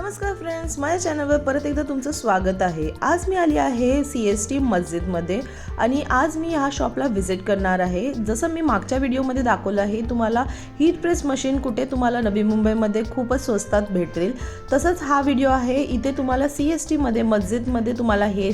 नमस्कार फ्रेंड्स माझ्या चॅनलवर परत एकदा तुमचं स्वागत आहे. आज मी आली आहे सी एस टी मस्जिदमध्ये आणि आज मी ह्या शॉपला व्हिजिट करणार आहे. जसं मी मागच्या व्हिडिओमध्ये दाखवलं आहे तुम्हाला हीट प्रेस मशीन कुठे तुम्हाला नवी मुंबईमध्ये खूपच स्वस्तात भेटेल तसंच हा व्हिडिओ आहे इथे तुम्हाला सी एस टीमध्ये मस्जिदमध्ये तुम्हाला हे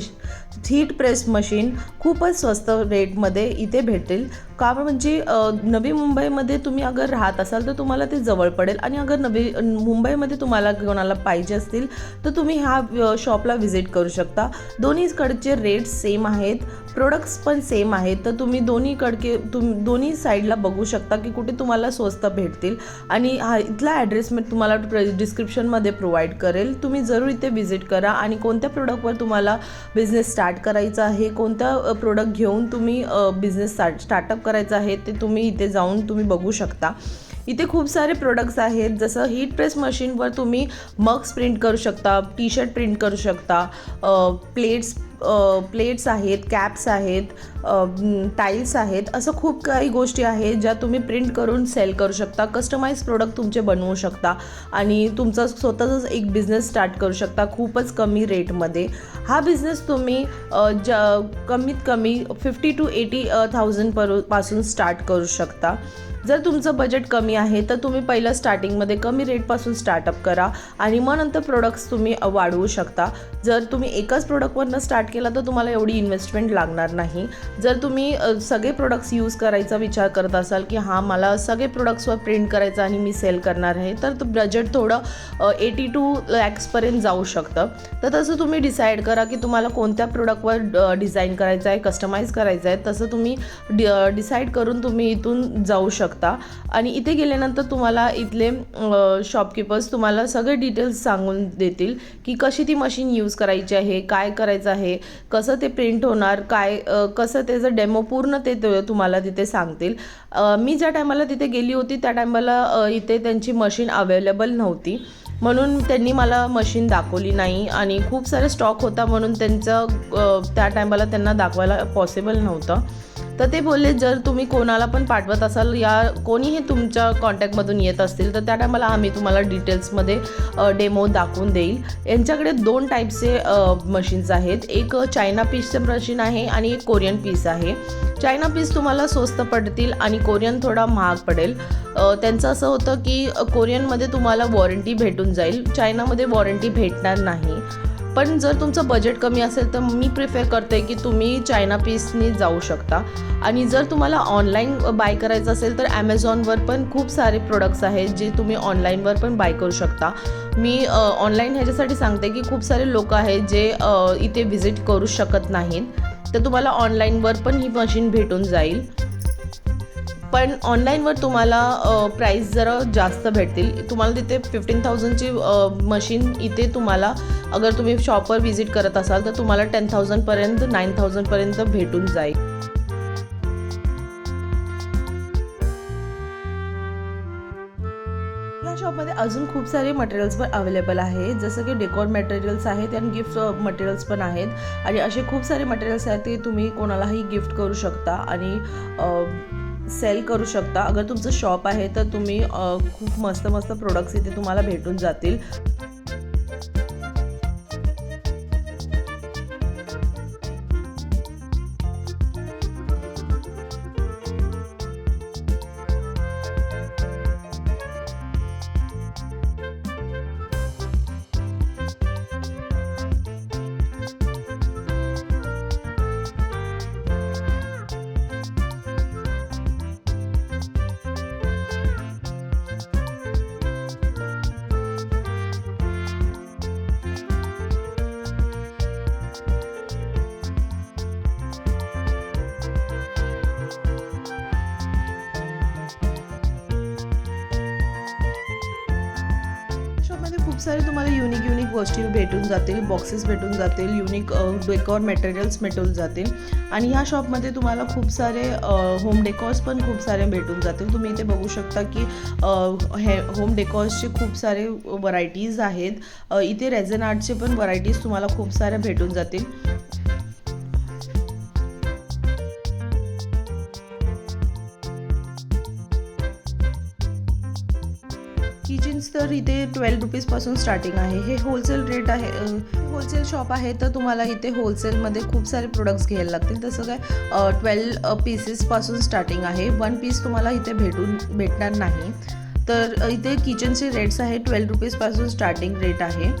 हीट प्रेस मशीन खूपच स्वस्त रेटमध्ये इथे भेटेल का म्हणजे नवी मुंबईमध्ये तुम्ही अगर राहत असाल तर तुम्हाला ते जवळ पडेल. आणि अगर नवी मुंबईमध्ये तुम्हाला कोणाला पाहिजे असतील तर तुम्ही ह्या शॉपला व्हिजिट करू शकता. दोन्हीकडचे रेट सेम आहेत. प्रोडक्ट्स पण सेम आहेत. तर तुम्ही दोन्हीकडके तुम दोन्ही साईडला बघू शकता की कुठे तुम्हाला स्वस्त भेटतील. आणि हा इथला ॲड्रेस मी तुम्हाला डिस्क्रिप्शनमध्ये प्रोव्हाइड करेल. तुम्ही जरूर इथे व्हिजिट करा. आणि कोणत्या प्रोडक्टवर तुम्हाला बिझनेस स्टार्ट करायचा आहे कोणत्या प्रोडक्ट घेऊन तुम्ही बिझनेस स्टार्ट स्टार्टअप करायचं आहे ते तुम्ही इथे जाऊन तुम्ही बघू शकता. इथे खूप सारे प्रोडक्ट्स आहेत. जसं हीट प्रेस मशीनवर तुम्ही मग्स प्रिंट करू शकता टी शर्ट प्रिंट करू शकता प्लेट्स प्लेट्स आहेत कॅप्स आहेत टाईल्स आहेत असं खूप काही गोष्टी आहेत ज्या तुम्ही प्रिंट करून सेल करू शकता. कस्टमाइज प्रोडक्ट तुमचे बनवू शकता आणि तुमचा स्वतःचाच एक बिझनेस स्टार्ट करू शकता खूपच कमी रेटमध्ये हा बिझनेस तुम्ही ज कमीत कमी फिफ्टी टू एटी थाउजंड परपासून स्टार्ट करू शकता. जर तुमचं बजेट कमी आहे तर तुम्ही पहिलं स्टार्टिंगमध्ये कमी रेटपासून स्टार्टअप करा आणि मग नंतर प्रोडक्ट्स तुम्ही वाढवू शकता. जर तुम्ही एकाच प्रोडक्टवरनं स्टार्ट केला तर तुम्हाला एवढी इन्व्हेस्टमेंट लागणार नाही. जर तुम्ही सगळे प्रोडक्ट्स यूज करायचा विचार करत असाल की हां मला सगळे प्रोडक्ट्सवर प्रिंट करायचं आणि मी सेल करणार आहे तर बजेट थोडं एटी टू लॅक्सपर्यंत जाऊ शकतं. तर तसं तुम्ही डिसाईड करा की तुम्हाला कोणत्या प्रोडक्टवर डिझाईन करायचं आहे कस्टमाइज करायचं आहे तसं तुम्ही डिसाईड करून तुम्ही इथून जाऊ शकता. आणि इथे गेल्यानंतर तुम्हाला इथले शॉपकीपर्स तुम्हाला सगळे डिटेल्स सांगून देतील की कशी ती मशीन यूज करायची आहे काय करायचं आहे कसं ते प्रिंट होणार काय कसं त्याचं डेमो पूर्ण ते तुम्हाला तिथे सांगतील. मी ज्या टायमाला तिथे गेली होती त्या टायमाला इथे त्यांची मशीन अवेलेबल नव्हती. म्हणून त्यांनी मला मशीन दाखवली नाही आणि खूप सारे स्टॉक होता म्हणून त्यांचं त्या टायमाला त्यांना दाखवायला पॉसिबल नव्हतं. तर ते बोलले जर तुम्ही कोणाला पण पाठवत असाल या कोणीही तुमच्या कॉन्टॅक्टमधून येत असतील तर त्या टायमाला आम्ही तुम्हाला डिटेल्समध्ये डेमो दाखवून देईल. यांच्याकडे दोन टाईपचे मशीन्स आहेत. एक चायना पीसचं मशीन आहे आणि एक कोरियन पीस आहे. चायना पीस तुम्हाला स्वस्त पडतील आणि कोरियन थोडा महाग पडेल. त्यांचं असं होतं की कोरियनमध्ये तुम्हाला वॉरंटी भेटून जाईल. चायनामध्ये वॉरंटी भेटणार नाही. पण जर तुमचं बजेट कमी असेल तर मी प्रिफर करते की तुम्ही चायना पीसनी जाऊ शकता. आणि जर तुम्हाला ऑनलाईन बाय करायचं असेल तर ॲमेझॉनवर पण खूप सारे प्रोडक्ट्स आहेत जे तुम्ही ऑनलाईनवर पण बाय करू शकता. मी ऑनलाईन ह्याच्यासाठी सांगते की खूप सारे लोक आहेत जे इथे व्हिजिट करू शकत नाहीत. तर तुम्हाला ऑनलाईनवर पण ही मशीन भेटून जाईल. पण ऑनलाईनवर तुम्हाला प्राईस जरा जास्त भेटतील. तुम्हाला तिथे फिफ्टीन थाउजंडची मशीन इथे तुम्हाला अगर तुम्ही शॉपवर व्हिजिट करत असाल तर तुम्हाला टेन थाउजंडपर्यंत नाईन थाउजंडपर्यंत भेटून जाईल. या शॉपमध्ये अजून खूप सारे मटेरियल्स पण अवेलेबल आहे जसं की डेकोर मटेरियल्स आहेत आणि गिफ्ट मटेरियल्स पण आहेत. आणि असे खूप सारे मटेरियल्स आहेत ते तुम्ही कोणालाही गिफ्ट करू शकता. आणि सेल करू शकता. अगर तुमचं शॉप आहे तर तुम्ही खूप मस्त मस्त प्रोडक्ट्स इथे तुम्हाला भेटून जातील. खूप सारे तुम्हाला युनिक युनिक गोष्टी भेटून जातील बॉक्सेस भेटून जातील युनिक डेकॉर मटेरियल्स भेटून जातील. आणि ह्या शॉपमध्ये तुम्हाला खूप सारे होम डेकॉर्स पण खूप सारे भेटून जातील. तुम्ही इथे बघू शकता की हे होम डेकॉर्सचे खूप सारे व्हरायटीज आहेत. इथे रेझन आर्टचे पण व्हरायटीज तुम्हाला खूप साऱ्या भेटून जातील. मीन्स तर इथे ट्वेल्व रुपीजपासून स्टार्टिंग आहे. हे होलसेल रेट आहे. होलसेल शॉप आहे तर तुम्हाला इथे होलसेलमध्ये खूप सारे प्रोडक्ट्स घ्यायला लागतील. तसं काय ट्वेल्व पीसेसपासून स्टार्टिंग आहे. वन पीस तुम्हाला इथे भेटून भेटणार नाही. तर इथे किचनचे रेट्स आहे. ट्वेल्व रुपीजपासून स्टार्टिंग रेट आहे.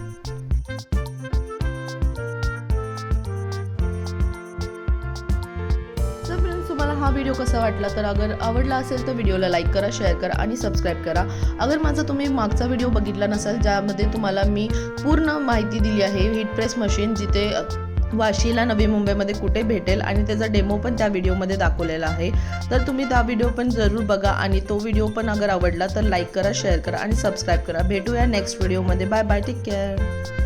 व्हिडिओ कसा वाटला तर अगर आवडला असेल तर व्हिडिओला लाईक करा शेअर करा आणि सबस्क्राईब करा. अगर माझा तुम्ही मागचा व्हिडिओ बघितला नसाल ज्यामध्ये तुम्हाला मी पूर्ण माहिती दिली आहे हिट प्रेस मशीन जिथे वाशीला नवी मुंबईमध्ये कुठे भेटेल आणि त्याचा डेमो पण त्या व्हिडिओमध्ये दाखवलेला आहे. तर तुम्ही त्या व्हिडिओ पण जरूर बघा आणि तो व्हिडिओ पण अगर आवडला तर लाईक करा शेअर करा आणि सबस्क्राईब करा. भेटूया नेक्स्ट व्हिडिओमध्ये बाय बाय टेक केअर